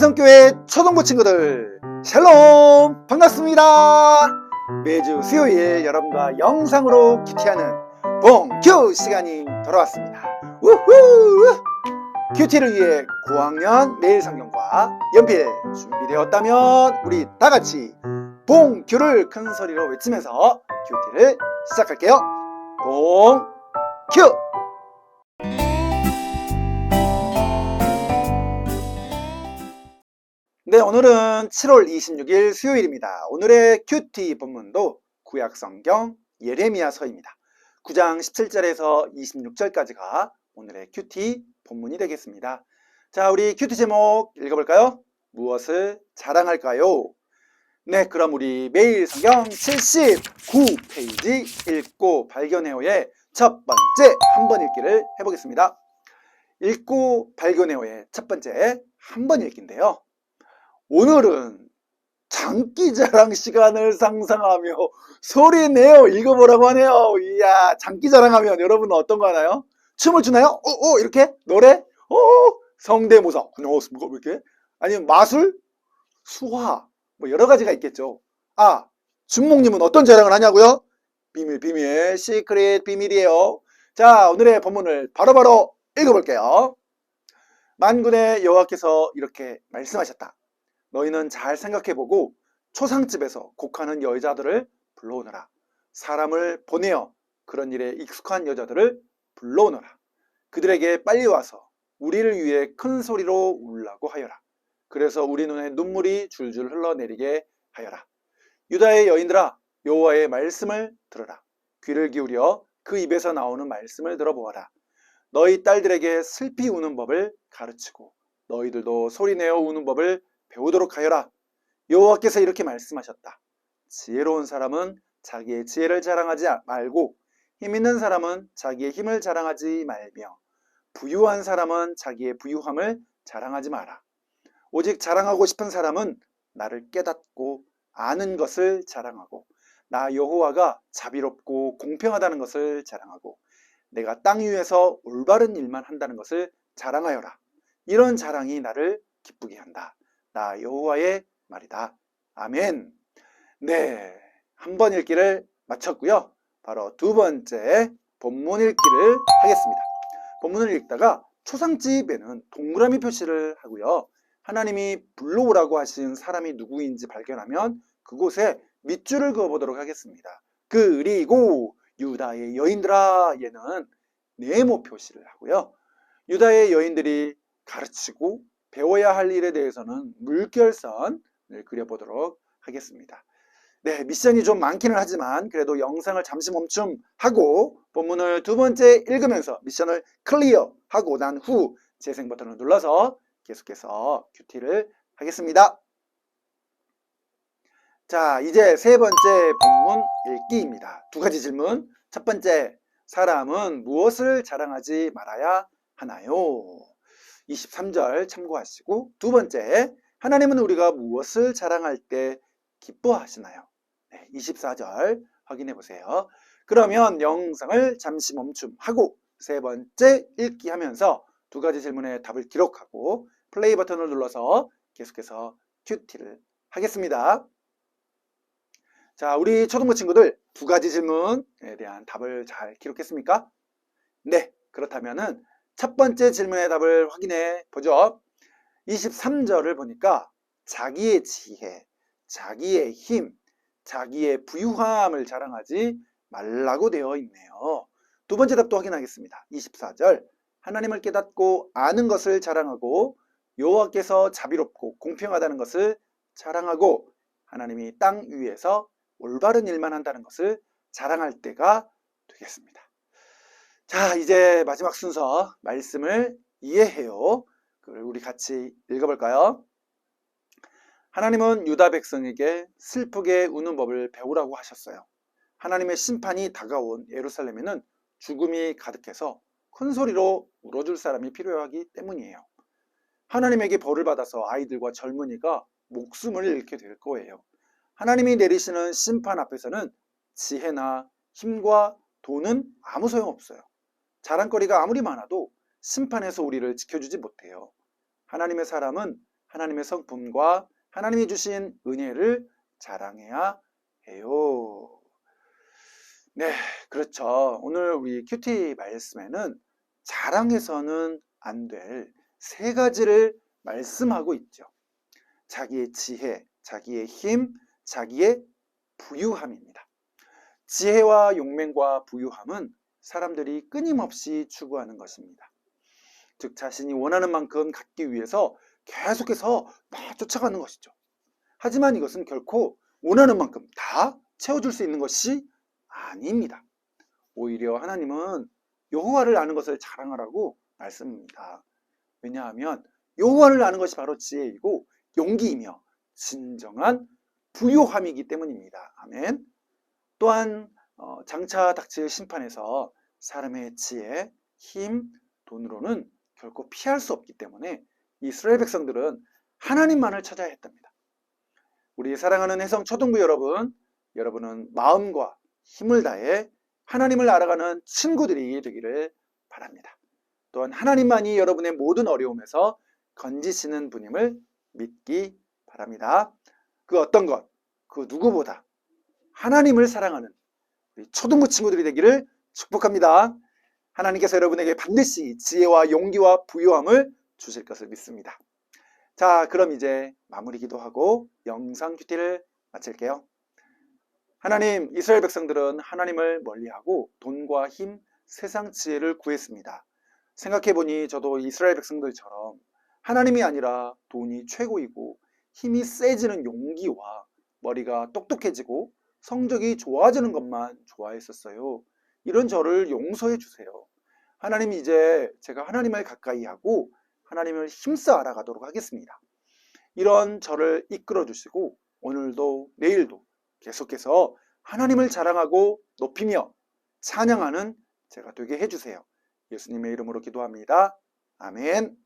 매성교회 초등부 친구들 샬롬! 반갑습니다. 매주 수요일 여러분과 영상으로 큐티하는 봉큐 시간이 돌아왔습니다. 우후! 큐티를 위해 9학년 매일 성경과 연필 준비되었다면 우리 다같이 봉큐를 큰 소리로 외치면서 큐티를 시작할게요. 봉큐 네, 오늘은 7월 26일 수요일입니다. 오늘의 큐티 본문도 구약성경 예레미야서입니다. 9장 17절에서 26절까지가 오늘의 큐티 본문이 되겠습니다. 자, 우리 큐티 제목 읽어볼까요? 무엇을 자랑할까요? 네, 그럼 우리 매일 성경 79페이지 읽고 발견해요의 첫 번째 한 번 읽기를 해보겠습니다. 읽고 발견해요의 첫 번째 한 번 읽기인데요. 오늘은 장기자랑 시간을 상상하며 소리내어 읽어보라고 하네요. 이야, 장기자랑 하면 여러분은 어떤 거 하나요? 춤을 추나요? 어, 어, 이렇게? 노래? 어, 성대모사. 안녕하십니까? 이렇게? 아니면 마술? 수화? 뭐 여러 가지가 있겠죠. 아, 준목님은 어떤 자랑을 하냐고요? 비밀, 비밀, 시크릿 비밀이에요. 자, 오늘의 본문을 바로바로 읽어볼게요. 만군의 여호와께서 이렇게 말씀하셨다. 너희는 잘 생각해보고 초상집에서 곡하는 여자들을 불러오너라. 사람을 보내어 그런 일에 익숙한 여자들을 불러오너라. 그들에게 빨리 와서 우리를 위해 큰 소리로 울라고 하여라. 그래서 우리 눈에 눈물이 줄줄 흘러내리게 하여라. 유다의 여인들아 여호와의 말씀을 들어라. 귀를 기울여 그 입에서 나오는 말씀을 들어보아라. 너희 딸들에게 슬피 우는 법을 가르치고 너희들도 소리내어 우는 법을 배우도록 하여라. 여호와께서 이렇게 말씀하셨다. 지혜로운 사람은 자기의 지혜를 자랑하지 말고 힘 있는 사람은 자기의 힘을 자랑하지 말며 부유한 사람은 자기의 부유함을 자랑하지 마라. 오직 자랑하고 싶은 사람은 나를 깨닫고 아는 것을 자랑하고 나 여호와가 자비롭고 공평하다는 것을 자랑하고 내가 땅 위에서 올바른 일만 한다는 것을 자랑하여라. 이런 자랑이 나를 기쁘게 한다. 나 여호와의 말이다. 아멘. 네, 한 번 읽기를 마쳤고요. 바로 두 번째 본문 읽기를 하겠습니다. 본문을 읽다가 초상집에는 동그라미 표시를 하고요. 하나님이 불러오라고 하신 사람이 누구인지 발견하면 그곳에 밑줄을 그어보도록 하겠습니다. 그리고 유다의 여인들아 얘는 네모 표시를 하고요. 유다의 여인들이 가르치고 배워야 할 일에 대해서는 물결선을 그려보도록 하겠습니다. 네, 미션이 좀 많기는 하지만 그래도 영상을 잠시 멈춤하고 본문을 두 번째 읽으면서 미션을 클리어하고 난 후 재생 버튼을 눌러서 계속해서 큐티를 하겠습니다. 자, 이제 세 번째 본문 읽기입니다. 두 가지 질문. 첫 번째, 사람은 무엇을 자랑하지 말아야 하나요? 23절 참고하시고 두 번째, 하나님은 우리가 무엇을 자랑할 때 기뻐하시나요? 네, 24절 확인해 보세요. 그러면 영상을 잠시 멈춤하고 세 번째 읽기 하면서 두 가지 질문의 답을 기록하고 플레이 버튼을 눌러서 계속해서 큐티를 하겠습니다. 자, 우리 초등부 친구들 두 가지 질문에 대한 답을 잘 기록했습니까? 네, 그렇다면은 첫 번째 질문의 답을 확인해 보죠. 23절을 보니까 자기의 지혜, 자기의 힘, 자기의 부유함을 자랑하지 말라고 되어 있네요. 두 번째 답도 확인하겠습니다. 24절 하나님을 깨닫고 아는 것을 자랑하고 여호와께서 자비롭고 공평하다는 것을 자랑하고 하나님이 땅 위에서 올바른 일만 한다는 것을 자랑할 때가 되겠습니다. 자, 이제 마지막 순서 말씀을 이해해요. 그걸 우리 같이 읽어볼까요? 하나님은 유다 백성에게 슬프게 우는 법을 배우라고 하셨어요. 하나님의 심판이 다가온 예루살렘에는 죽음이 가득해서 큰 소리로 울어줄 사람이 필요하기 때문이에요. 하나님에게 벌을 받아서 아이들과 젊은이가 목숨을 잃게 될 거예요. 하나님이 내리시는 심판 앞에서는 지혜나 힘과 돈은 아무 소용없어요. 자랑거리가 아무리 많아도 심판에서 우리를 지켜주지 못해요. 하나님의 사람은 하나님의 성품과 하나님이 주신 은혜를 자랑해야 해요. 네, 그렇죠. 오늘 우리 큐티 말씀에는 자랑해서는 안 될 세 가지를 말씀하고 있죠. 자기의 지혜, 자기의 힘, 자기의 부유함입니다. 지혜와 용맹과 부유함은 사람들이 끊임없이 추구하는 것입니다. 즉 자신이 원하는 만큼 갖기 위해서 계속해서 막 쫓아가는 것이죠. 하지만 이것은 결코 원하는 만큼 다 채워줄 수 있는 것이 아닙니다. 오히려 하나님은 여호와를 아는 것을 자랑하라고 말씀입니다. 왜냐하면 여호와를 아는 것이 바로 지혜이고 용기이며 진정한 부요함이기 때문입니다. 아멘. 또한 어, 장차 닥칠 심판에서 사람의 지혜, 힘, 돈으로는 결코 피할 수 없기 때문에 이스라엘 백성들은 하나님만을 찾아야 했답니다. 우리 사랑하는 해성 초등부 여러분, 여러분은 마음과 힘을 다해 하나님을 알아가는 친구들이 되기를 바랍니다. 또한 하나님만이 여러분의 모든 어려움에서 건지시는 분임을 믿기 바랍니다. 그 어떤 것, 그 누구보다 하나님을 사랑하는 초등부 친구들이 되기를 축복합니다. 하나님께서 여러분에게 반드시 지혜와 용기와 부유함을 주실 것을 믿습니다. 자, 그럼 이제 마무리 기도하고 영상 큐티를 마칠게요. 하나님, 이스라엘 백성들은 하나님을 멀리하고 돈과 힘, 세상 지혜를 구했습니다. 생각해보니 저도 이스라엘 백성들처럼 하나님이 아니라 돈이 최고이고 힘이 세지는 용기와 머리가 똑똑해지고 성적이 좋아지는 것만 좋아했었어요. 이런 저를 용서해 주세요. 하나님 이제 제가 하나님을 가까이 하고 하나님을 힘써 알아가도록 하겠습니다. 이런 저를 이끌어 주시고 오늘도 내일도 계속해서 하나님을 자랑하고 높이며 찬양하는 제가 되게 해주세요. 예수님의 이름으로 기도합니다. 아멘.